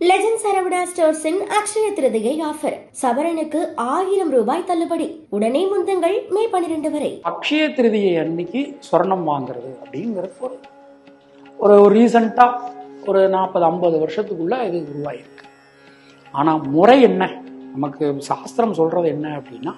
Legend Saravana ஸ்டோர்ஸின் Akshaya Tritiya offer சவரனுக்கு ஆயிரம் ரூபாய் தள்ளுபடி. உடனே முந்தங்கள் மே பனிரெண்டு வரை. அக்ஷய திருதியை அன்னைக்கு சொர்ணம் வாங்குறது அப்படிங்கிறது ஒரு ஒரு ஒரு ரீசண்டாக ஒரு நாற்பது ஐம்பது வருஷத்துக்குள்ள இது உருவாயிருக்கு. ஆனால் முறை என்ன? நமக்கு சாஸ்திரம் சொல்றது என்ன அப்படின்னா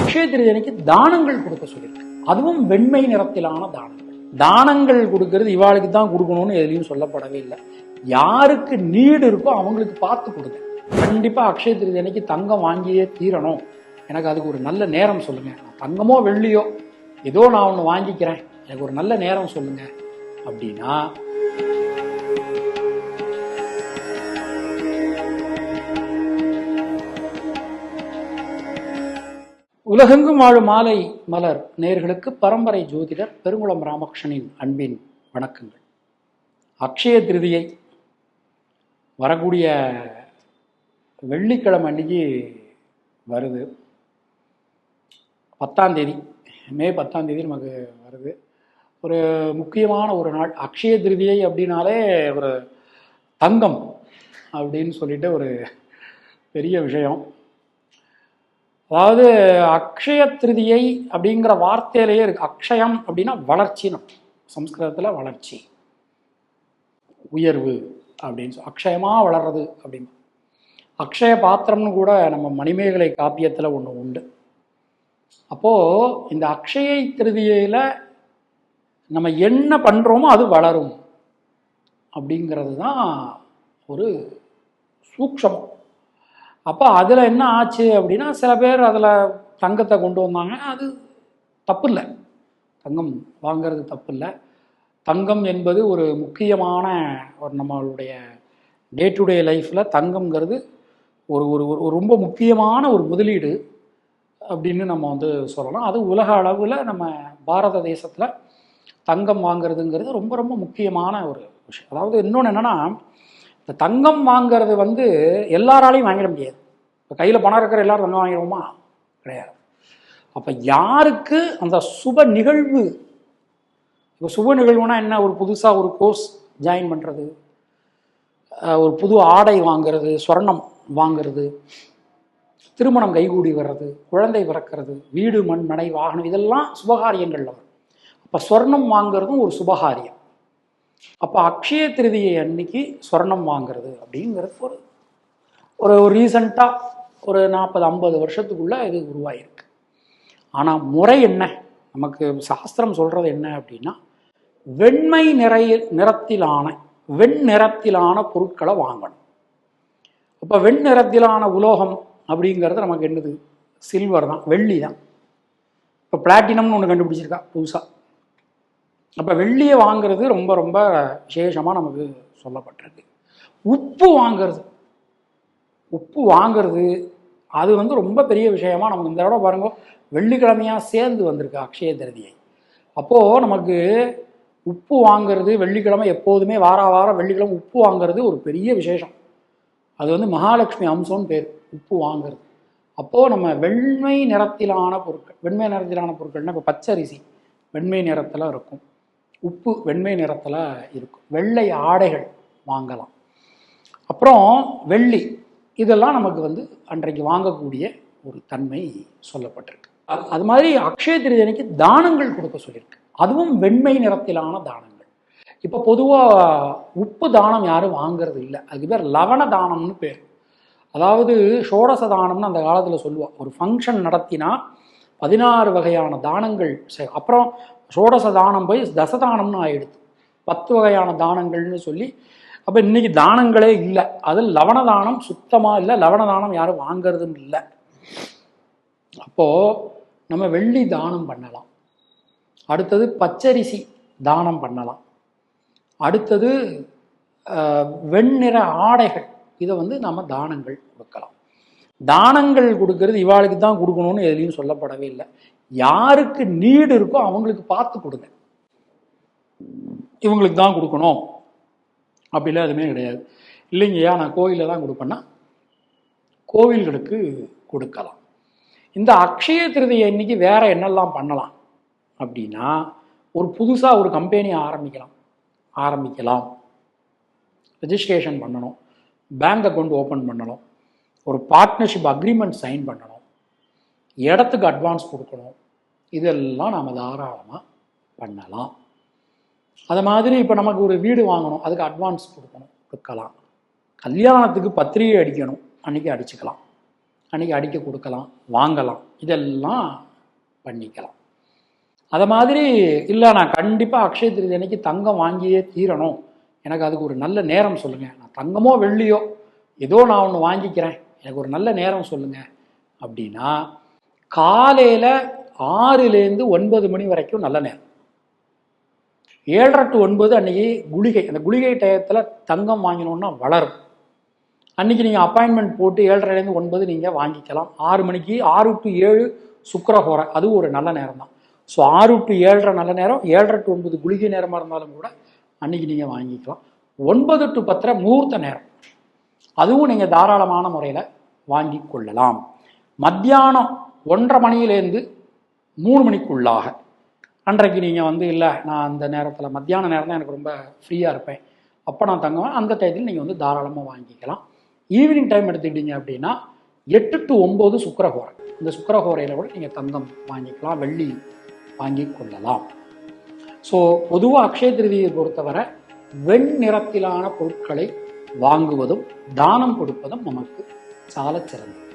அக்ஷய திருதி அன்னைக்கு தானங்கள் கொடுக்க சொல்லியிருக்கு. அதுவும் வெண்மை நிறத்திலான தானம். தானங்கள் கொடுக்கறது இவாளுக்கு தான் கொடுக்கணும்னு எதுலையும் சொல்லப்படவே இல்லை. யாருக்கு நீடு இருக்கோ அவங்களுக்கு பார்த்து கொடுங்க. கண்டிப்பா அக்ஷய திருதி அன்னைக்கு தங்கம் வாங்கியே தீரணும். எனக்கு அதுக்கு ஒரு நல்ல நேரம் சொல்லுங்க. தங்கமோ வெள்ளியோ ஏதோ நான் ஒன்று வாங்கிக்கிறேன். எனக்கு ஒரு நல்ல நேரம் சொல்லுங்க. அப்படின்னா உலகெங்கும் வாழும் மாலை மலர் நேர்களுக்கு பரம்பரை ஜோதிடர் பெருங்குளம் ராமகிருஷ்ணனின் அன்பின் வணக்கங்கள். அக்ஷய திருதியை வரக்கூடிய வெள்ளிக்கிழமை அன்னைக்கு வருது. பத்தாம் தேதி மே பத்தாம் தேதி நமக்கு வருது. ஒரு முக்கியமான ஒரு நாள். அக்ஷய திருதியை அப்படின்னாலே ஒரு தங்கம் அப்படின்னு சொல்லிட்டு ஒரு பெரிய விஷயம். அதாவது அக்ஷய திருதியை அப்படிங்கிற வார்த்தையிலேயே இருக்கு. அக்ஷயம் அப்படின்னா வளர்ச்சின்னு சம்ஸ்கிருதத்தில் வளர்ச்சி. உயர்வு அப்படின்னு சொல்லி அக்ஷயமாக வளர்றது அப்படின்னு. அக்ஷய பாத்திரம்னு கூட நம்ம மணிமேகலை காப்பியத்தில் ஒன்று உண்டு. அப்போது இந்த அக்ஷய திருதியில் நம்ம என்ன பண்ணுறோமோ அது வளரும். அப்படிங்கிறது தான் ஒரு சூக்ஷமம். அப்போ அதில் என்ன ஆச்சு அப்படின்னா சில பேர் அதில் தங்கத்தை கொண்டு வந்தாங்க. அது தப்பு இல்லை தங்கம் வாங்கிறது தப்பு இல்லை தங்கம் என்பது ஒரு முக்கியமான ஒரு நம்மளுடைய டே டு டே லைஃப்பில் தங்கம்ங்கிறது ஒரு ஒரு ஒரு ஒரு ரொம்ப முக்கியமான ஒரு முதலீடு அப்படின்னு நம்ம வந்து சொல்லலாம். அது உலக அளவில் நம்ம பாரத தேசத்தில் தங்கம் வாங்குறதுங்கிறது ரொம்ப ரொம்ப முக்கியமான ஒரு விஷயம். அதாவது இன்னொன்று என்னென்னா இந்த தங்கம் வாங்கிறது வந்து எல்லாராலையும் வாங்கிட முடியாது. இப்போ கையில் பணம் இருக்கிற எல்லாரும் தங்கம் வாங்கிடுவோமா? கிடையாது. அப்போ யாருக்கு அந்த சுப நிகழ்வு? இப்போ சுப நிகழ்வுனா என்ன? ஒரு புதுசாக ஒரு கோர்ஸ் ஜாயின் பண்ணுறது ஒரு புது ஆடை வாங்கிறது சொர்ணம் வாங்கிறது திருமணம் கைகூடி வர்றது குழந்தை பிறக்கிறது வீடு மண் மனை வாகனம் இதெல்லாம் சுபகாரியங்கள் வரும். அப்போ சொர்ணம் வாங்கிறதும் ஒரு சுபகாரியம். அப்போ அக்ஷய திருதியை அன்னைக்கு சொர்ணம் வாங்கிறது அப்படிங்கிறது ஒரு ஒரு ரீசண்டாக ஒரு நாற்பது ஐம்பது வருஷத்துக்குள்ள இது உருவாயிருக்கு. ஆனால் முறை என்ன? நமக்கு சாஸ்திரம் சொல்றது என்ன அப்படின்னா வெண்மை நிறைய நிறத்திலான வெண் நிறத்திலான பொருட்களை வாங்கணும். அப்போ வெண் நிறத்திலான உலோகம் அப்படிங்கிறது நமக்கு என்னது? சில்வர் தான் வெள்ளி தான். இப்போ பிளாட்டினம்னு ஒன்று கண்டுபிடிச்சிருக்கா? புதுசாக அப்போ வெள்ளியை வாங்குறது ரொம்ப ரொம்ப விசேஷமாக நமக்கு சொல்லப்பட்டிருக்கு. உப்பு வாங்கிறது. உப்பு வாங்கிறது அது வந்து ரொம்ப பெரிய விஷயமா நமக்கு இந்த தடவை பாருங்க வெள்ளிக்கிழமையாக சேர்ந்து வந்திருக்கு அக்ஷய திருதியை. அப்போது நமக்கு உப்பு வாங்கிறது வெள்ளிக்கிழமை எப்போதுமே வார வாரம் வெள்ளிக்கிழமை உப்பு வாங்கிறது ஒரு பெரிய விசேஷம். அது வந்து மகாலட்சுமி அம்சம்னு பேர் உப்பு வாங்கிறது. அப்போது நம்ம வெண்மை நிறத்திலான பொருட்கள் வெண்மை நிறத்திலான பொருட்கள்னா இப்போ பச்சரிசி வெண்மை நிறத்தில் இருக்கும். உப்பு வெண்மை நிறத்தில் இருக்கும் வெள்ளை ஆடைகள் வாங்கலாம். அப்புறம் வெள்ளி இதெல்லாம் நமக்கு வந்து அன்றைக்கு வாங்கக்கூடிய ஒரு தன்மை சொல்லப்பட்டிருக்கு. அது அது மாதிரி அக்ஷய திருதனைக்கு தானங்கள் கொடுக்க சொல்லியிருக்கு. அதுவும் வெண்மை நிறத்திலான தானங்கள். இப்போ பொதுவாக உப்பு தானம் யாரும் வாங்குறது இல்லை. அதுக்கு பேர் லவண தானம்னு பேர். அதாவது ஷோடச தானம்னு அந்த காலத்தில் சொல்லுவாள் ஒரு ஃபங்க்ஷன் நடத்தினா பதினாறு வகையான தானங்கள். அப்புறம் சோடச தானம் போய் தசதானம்னு ஆயிடுது. பத்து வகையான தானங்கள்னு சொல்லி அப்போ இன்னைக்கு தானங்களே இல்லை. அது லவண தானம் சுத்தமாக இல்லை லவண தானம் யாரும் வாங்குறதும் இல்லை. அப்போது நம்ம வெள்ளி தானம் பண்ணலாம். அடுத்தது பச்சரிசி தானம் பண்ணலாம். அடுத்தது வெண்ணிற ஆடைகள். இதை வந்து நம்ம தானங்கள் கொடுக்கலாம். தானங்கள் கொடுக்கறது இவாளுக்கு தான் கொடுக்கணும்னு எதுலையும் சொல்லப்படவே இல்லை. யாருக்கு நீடு இருக்கோ அவங்களுக்கு பார்த்து கொடுங்க. இவங்களுக்கு தான் கொடுக்கணும். அப்படிலாம் எதுவுமே கிடையாது. இல்லைங்கய்யா நான் கோயிலில் தான் கொடுப்பேன்னா கோவில்களுக்கு கொடுக்கலாம். இந்த அக்ஷய திருதியை இன்னைக்கு வேற என்னெல்லாம் பண்ணலாம்? அப்படின்னா ஒரு புதுசாக ஒரு கம்பெனி ஆரம்பிக்கலாம். ஆரம்பிக்கலாம். ரெஜிஸ்ட்ரேஷன் பண்ணணும். பேங்க் அக்கௌண்ட் ஓப்பன் பண்ணணும். ஒரு பார்ட்னர்ஷிப் அக்ரிமெண்ட் சைன் பண்ணணும். இடத்துக்கு அட்வான்ஸ் கொடுக்கணும். இதெல்லாம் நாம் தாராளமாக பண்ணலாம். அது மாதிரி இப்போ நமக்கு ஒரு வீடு வாங்கணும். அதுக்கு அட்வான்ஸ் கொடுக்கணும். கொடுக்கலாம். கல்யாணத்துக்கு பத்திரிகை அடிக்கணும். அன்றைக்கி அடிச்சுக்கலாம். அன்றைக்கி அடிக்க கொடுக்கலாம். வாங்கலாம். இதெல்லாம் பண்ணிக்கலாம். அதை மாதிரி இல்லை நான் கண்டிப்பாக அக்ஷய திருதி அன்னைக்கு தங்கம் வாங்கியே தீரணும். எனக்கு அதுக்கு ஒரு நல்ல நேரம் சொல்லுங்கள் நான் தங்கமோ வெள்ளியோ ஏதோ நான் ஒன்று வாங்கிக்கிறேன். எனக்கு ஒரு நல்ல நேரம் சொல்லுங்கள் அப்படின்னா காலையில் ஆறுலேருந்து ஒன்பது மணி வரைக்கும் நல்ல நேரம். ஏழரை டு ஒன்பது அன்னைக்கு குளிகை அந்த குளிகை டயத்தில் தங்கம் வாங்கினோன்னா வளரும். அன்னைக்கு நீங்கள் அப்பாயின்மெண்ட் போட்டு ஏழரைலேருந்து ஒன்பது நீங்கள் வாங்கிக்கலாம். ஆறு மணிக்கு ஆறு டு ஏழு சுக்கரஹோரை அதுவும் ஒரு நல்ல நேரம் தான் ஸோ ஆறு டு ஏழரை நல்ல நேரம் ஏழரை டு ஒன்பது குளிகை நேரமாக இருந்தாலும் கூட அன்னைக்கு நீங்கள் வாங்கிக்கலாம். ஒன்பது டு பத்தரை முகூர்த்த நேரம். அதுவும் நீங்கள் தாராளமான முறையில் வாங்கி கொள்ளலாம். மத்தியானம் ஒன்றரை மணியிலேருந்து மூணு மணிக்குள்ளாக. அன்றைக்கு நீங்கள் வந்து இல்லை நான் அந்த நேரத்தில் மத்தியான நேரம் தான் எனக்கு ரொம்ப ஃப்ரீயாக இருப்பேன். அப்போ நான் தங்குவேன். அந்த டயத்தில் நீங்கள் வந்து தாராளமாக வாங்கிக்கலாம். ஈவினிங் டைம் எடுத்துக்கிட்டீங்க அப்படின்னா எட்டு டு ஒம்பது சுக்கரஹோரை இந்த சுக்கரஹோரையில் கூட நீங்கள் தந்தம் வாங்கிக்கலாம் வெள்ளி வாங்கி கொள்ளலாம். ஸோ பொதுவாக அக்ஷய திருதியை பொறுத்தவரை வெண் நிறத்திலான பொருட்களை வாங்குவதும் தானம் கொடுப்பதும் நமக்கு சால சிறந்தது